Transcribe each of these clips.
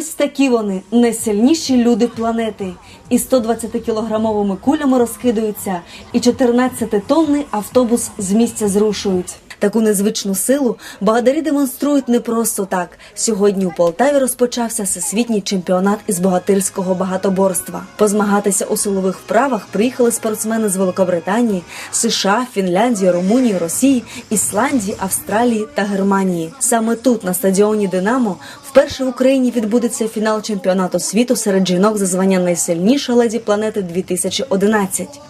Ось такі вони найсильніші люди планети. І 120-кілограмовими кулями розкидаються, і 14-тонний автобус з місця зрушують. Таку незвичну силу багатирі демонструють не просто так. Сьогодні у Полтаві розпочався всесвітній чемпіонат із богатирського багатоборства. Позмагатися у силових вправах приїхали спортсмени з Великобританії, США, Фінляндії, Румунії, Росії, Ісландії, Австралії та Германії. Саме тут, на стадіоні Динамо, вперше в Україні відбудеться фінал чемпіонату світу серед жінок за звання найсильніша леді планети 2011.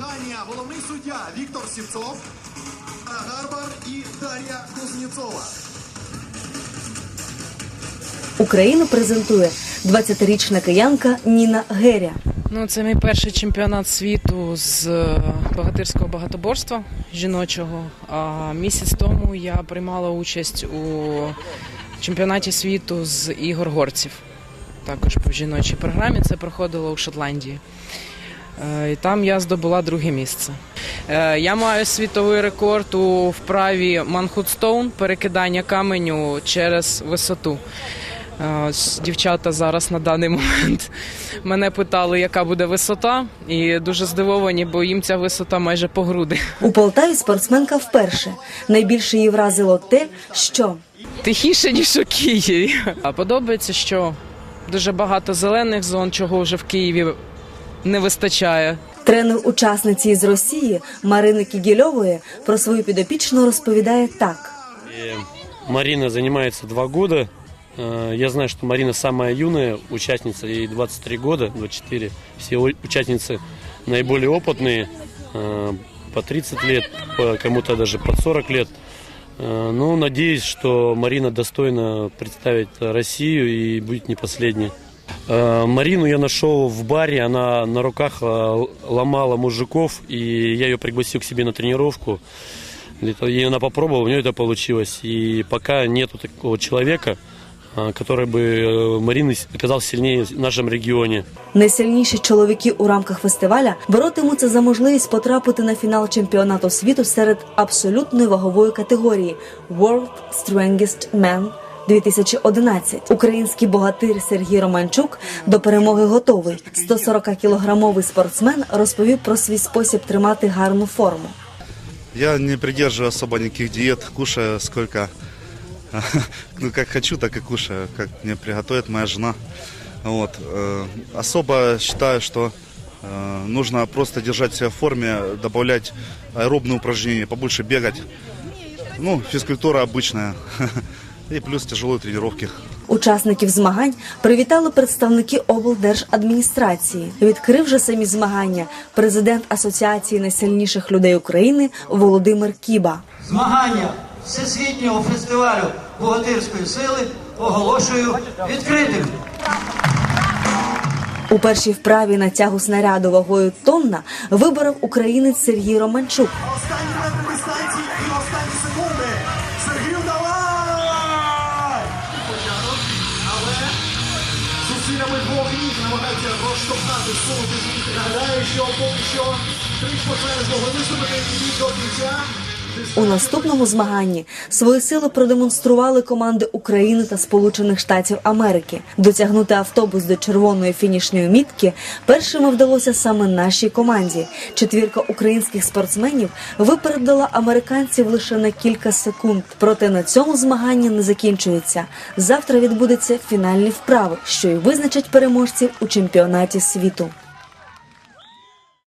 Змагання головний суддя Віктор Сівцов, Гарбар і Дар'я Кузнєцова. Україну презентує 20-річна киянка Ніна Геря. Ну, це мій перший чемпіонат світу з е, богатирського багатоборства жіночого. А місяць тому я приймала участь у чемпіонаті світу з ігор горців. Також по жіночій програмі. Це проходило у Шотландії. Е, І там я здобула друге місце. Е, Я маю світовий рекорд у вправі Манхудстоун перекидання каменю через висоту. Е, Дівчата зараз на даний момент мене питали, яка буде висота, і дуже здивовані, бо їм ця висота майже по груди. У Полтаві спортсменка вперше. Найбільше її вразило те, що Тихіше, ніж у Києві. А подобається, що дуже багато зелених зон, чого вже в Києві не вистачає. тренер учасниці із Росії Марини Кігільової про свою підопічну розповідає так. И Марина занимается два года. Э, Я знаю, что Марина самая юная участница, ей 23 года, 24. Все у- участницы наиболее опытные, э, по 30 лет, по- кому-то даже под 40 лет. Э, Ну, надеюсь, что Марина достойно представит Россию и будет не последней. Э, Марину я нашел в баре, она на руках э, ломала мужиков, и я ее пригласил к себе на тренировку. Где-то- И она попробовала, у нее это получилось. И пока нету такого человека, а, который бы э, Марины с- оказался сильнее в нашем регионе. Найсильніші чоловіки у рамках фестиваля боротимуться за можливість потрапити на фінал чемпіонату світу серед абсолютної вагової категорії World Strongest Man 2011. Український богатир Сергій Романчук до перемоги готовий. 140-кілограмовий спортсмен розповів про свій спосіб тримати гарну форму. Я не придерживаю особо никаких диет, кушаю сколько, ну как хочу, так и кушаю, как мне приготовит моя жена. Вот. э, Особо считаю, что э, нужно просто держать себя в форме, добавлять аэробные упражнения, побольше бегать. Ну, физкультура обычная. И плюс тяжелые тренировки. Учасників змагань привітали представники облдержадміністрації. Відкрив же самі змагання президент Асоціації найсильніших людей України Володимир Кіба. Змагання Всесвітнього фестивалю богатирської сили оголошую відкритим. У першій вправі на тягу снаряду вагою тонна виборов українець Сергій Романчук. Розштовхати, сунути. Нагадаю, що поки що три спортсмени змогли виступити до кінця. У наступному змаганні свої сили продемонстрували команди України та Сполучених Штатів Америки. Дотягнути автобус до червоної фінішної мітки першими вдалося саме нашій команді. Четвірка українських спортсменів випередила американців лише на кілька секунд. Проте на цьому змагання не закінчується. Завтра відбудеться фінальні вправи, що й визначать переможців у чемпіонаті світу.